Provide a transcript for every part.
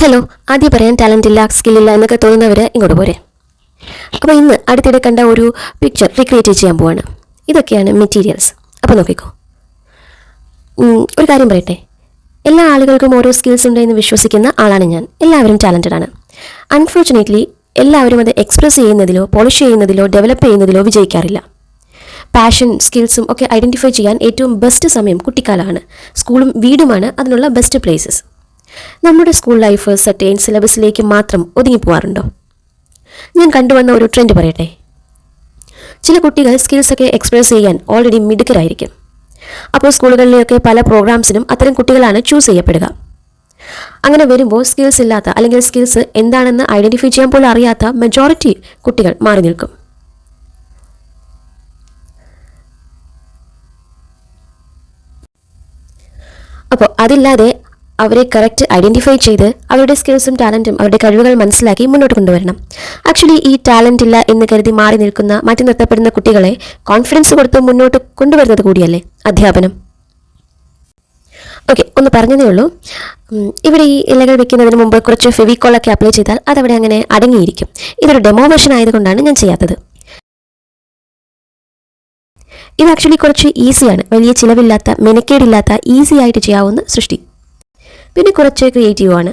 Hello ആദ്യം പറയാൻ talent ഇല്ല സ്കില്ലില്ല എന്നൊക്കെ തോന്നുന്നവർ ഇങ്ങോട്ട് പോരെ. അപ്പോൾ ഇന്ന് അടുത്തിടെ കണ്ട ഒരു പിക്ചർ റീക്രിയേറ്റ് ചെയ്യാൻ പോവാണ്. ഇതൊക്കെയാണ് മെറ്റീരിയൽസ് അപ്പോൾ നോക്കിക്കോ. ഒരു കാര്യം പറയട്ടെ. എല്ലാ ആളുകൾക്കും ഓരോ സ്കിൽസ് ഉണ്ട് എന്ന് വിശ്വസിക്കുന്ന ആളാണ് ഞാൻ. എല്ലാവരും ടാലന്റഡ് ആണ്. അൺഫോർച്ചുനേറ്റ്ലി എല്ലാവരും അത് എക്സ്പ്രസ് ചെയ്യുന്നതിലോ പോളിഷ് ചെയ്യുന്നതിലോ ഡെവലപ്പ് ചെയ്യുന്നതിലോ വിജയിക്കാറില്ല. പാഷൻ സ്കിൽസും ഒക്കെ ഐഡന്റിഫൈ ചെയ്യാൻ ഏറ്റവും ബെസ്റ്റ് സമയം കുട്ടിക്കാലമാണ്. സ്കൂളും വീടുമാണ് അതിനുള്ള ബെസ്റ്റ് പ്ലേസസ് നമ്മുടെ സ്കൂൾ ലൈഫ് സർട്ടേൺ സിലബസിലേക്ക് മാത്രം ഒതുങ്ങിപ്പോവാറുണ്ടോ ഞാൻ കണ്ടുവന്ന ഒരു ട്രെൻഡ് പറയട്ടെ. ചില കുട്ടികൾ സ്കിൽസൊക്കെ എക്സ്പ്രസ് ചെയ്യാൻ ഓൾറെഡി മിടുക്കരായിരിക്കും. അപ്പോൾ സ്കൂളുകളിലെയൊക്കെ പല പ്രോഗ്രാംസിനും അത്തരം കുട്ടികളാണ് ചൂസ് ചെയ്യപ്പെടുക. അങ്ങനെ വരുമ്പോൾ സ്കിൽസ് ഇല്ലാത്ത അല്ലെങ്കിൽ സ്കിൽസ് എന്താണെന്ന് ഐഡന്റിഫൈ ചെയ്യാൻ പോലും അറിയാത്ത മെജോറിറ്റി കുട്ടികൾ മാറി നിൽക്കും. അപ്പോൾ അതില്ലാതെ അവരെ കറക്റ്റ് ഐഡന്റിഫൈ ചെയ്ത് അവരുടെ സ്കിൽസും ടാലന്റും അവരുടെ കഴിവുകൾ മനസ്സിലാക്കി മുന്നോട്ട് കൊണ്ടുവരണം. ആക്ച്വലി ഈ ടാലന്റ് ഇല്ല എന്ന് കരുതി മാറി നിൽക്കുന്ന മാറ്റി നിർത്തപ്പെടുന്ന കുട്ടികളെ കോൺഫിഡൻസ് കൊടുത്ത് മുന്നോട്ട് കൊണ്ടുവരുന്നത് കൂടിയല്ലേ? അധ്യാപനം. ഓക്കെ ഒന്ന് പറഞ്ഞതേ ഉള്ളൂ. ഇവിടെ ഈ ഇലകൾ വെക്കുന്നതിന് മുമ്പ് കുറച്ച് ഫെവിക്കോളൊക്കെ അപ്ലൈ ചെയ്താൽ അതവിടെ അങ്ങനെ അടങ്ങിയിരിക്കും. ഇതൊരു ഡെമോ വെർഷൻ ആയതുകൊണ്ടാണ് ഞാൻ ചെയ്യാത്തത്. ഇത് ആക്ച്വലി കുറച്ച് ഈസിയാണ് വലിയ ചിലവില്ലാത്ത മെനക്കേടില്ലാത്ത ഈസി ആയിട്ട് ചെയ്യാവുന്ന സൃഷ്ടി. പിന്നെ കുറച്ച് ക്രിയേറ്റീവ് ആണ്.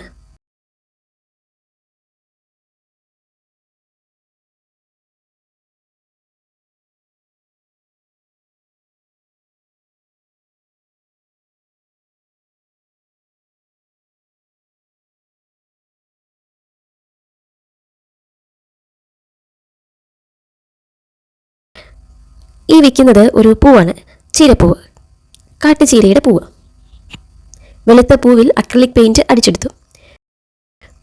ഈ വിൽക്കുന്നത് ഒരു പൂവാണ്. ചീരപ്പൂവ്. കാട്ടുചീരയുടെ പൂവ്. വെളുത്ത പൂവിൽ അക്രലിക് പെയിന്റ് അടിച്ചെടുത്തു.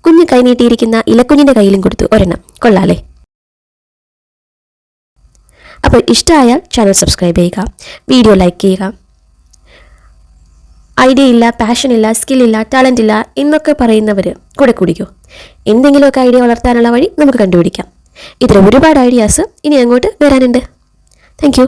കുഞ്ഞ് കൈനീട്ടിയിരിക്കുന്ന ഇലക്കുഞ്ഞിന്റെ കയ്യിലും കൊടുത്തു ഒരെണ്ണം. കൊള്ളാലേ. അപ്പോൾ ഇഷ്ടമായാൽ ചാനൽ സബ്സ്ക്രൈബ് ചെയ്യുക. വീഡിയോ ലൈക്ക് ചെയ്യുക. ഐഡിയ ഇല്ല പാഷൻ ഇല്ല സ്കിൽ ഇല്ല ടാലന്റ് ഇല്ല എന്നൊക്കെ പറയുന്നവർ കൂടെ കൂടിക്കോ. എന്തെങ്കിലുമൊക്കെ ഐഡിയ വളർത്താനുള്ള വഴി നമുക്ക് കണ്ടുപിടിക്കാം. ഇതിൽ ഒരുപാട് ഐഡിയാസ് ഇനി അങ്ങോട്ട് വരാനുണ്ട്. താങ്ക്